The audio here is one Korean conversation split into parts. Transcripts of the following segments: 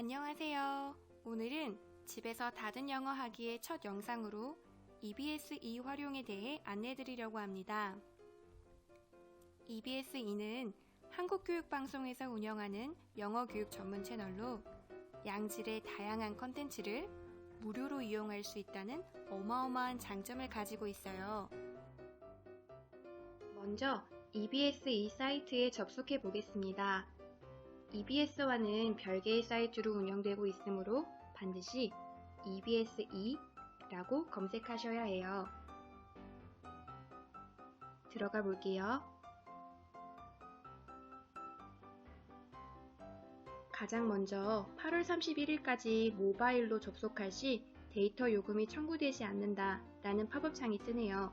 안녕하세요. 오늘은 집에서 다른 영어 하기의 첫 영상으로 EBS-E 활용에 대해 안내 드리려고 합니다. EBS-E는 한국교육방송에서 운영하는 영어 교육 전문 채널로 양질의 다양한 컨텐츠를 무료로 이용할 수 있다는 어마어마한 장점을 가지고 있어요. 먼저 EBS-E 사이트에 접속해 보겠습니다. EBS와는 별개의 사이트로 운영되고 있으므로 반드시 EBSE라고 검색하셔야 해요. 들어가 볼게요. 가장 먼저 8월 31일까지 모바일로 접속할 시 데이터 요금이 청구되지 않는다 라는 팝업 창이 뜨네요.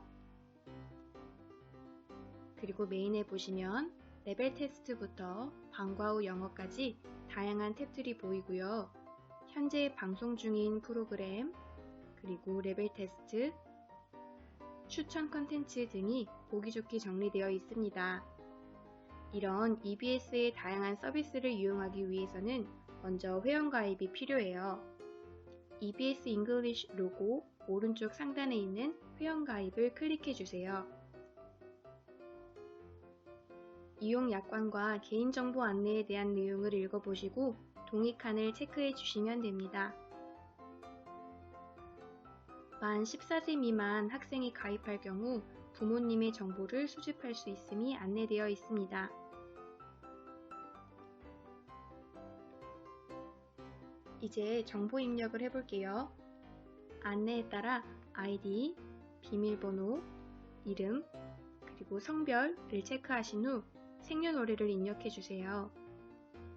그리고 메인에 보시면 레벨 테스트부터 방과 후 영어까지 다양한 탭들이 보이고요. 현재 방송 중인 프로그램, 그리고 레벨 테스트, 추천 컨텐츠 등이 보기 좋게 정리되어 있습니다. 이런 EBS의 다양한 서비스를 이용하기 위해서는 먼저 회원가입이 필요해요. EBS English 로고 오른쪽 상단에 있는 회원가입을 클릭해 주세요. 이용 약관과 개인정보 안내에 대한 내용을 읽어보시고 동의 칸을 체크해 주시면 됩니다. 만 14세 미만 학생이 가입할 경우 부모님의 정보를 수집할 수 있음이 안내되어 있습니다. 이제 정보 입력을 해볼게요. 안내에 따라 아이디, 비밀번호, 이름, 그리고 성별을 체크하신 후 생년월일을 입력해 주세요.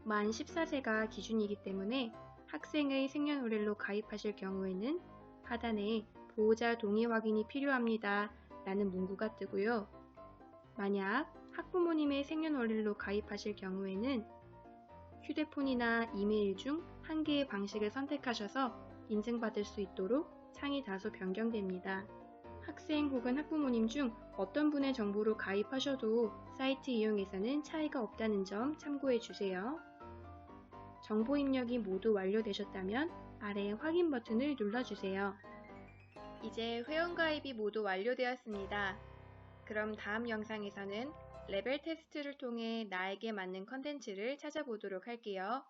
만 14세가 기준이기 때문에 학생의 생년월일로 가입하실 경우에는 하단에 보호자 동의 확인이 필요합니다. 라는 문구가 뜨고요. 만약 학부모님의 생년월일로 가입하실 경우에는 휴대폰이나 이메일 중 한 개의 방식을 선택하셔서 인증받을 수 있도록 창이 다소 변경됩니다. 학생 혹은 학부모님 중 어떤 분의 정보로 가입하셔도 사이트 이용에서는 차이가 없다는 점 참고해 주세요. 정보 입력이 모두 완료되셨다면 아래 확인 버튼을 눌러주세요. 이제 회원가입이 모두 완료되었습니다. 그럼 다음 영상에서는 레벨 테스트를 통해 나에게 맞는 컨텐츠를 찾아보도록 할게요.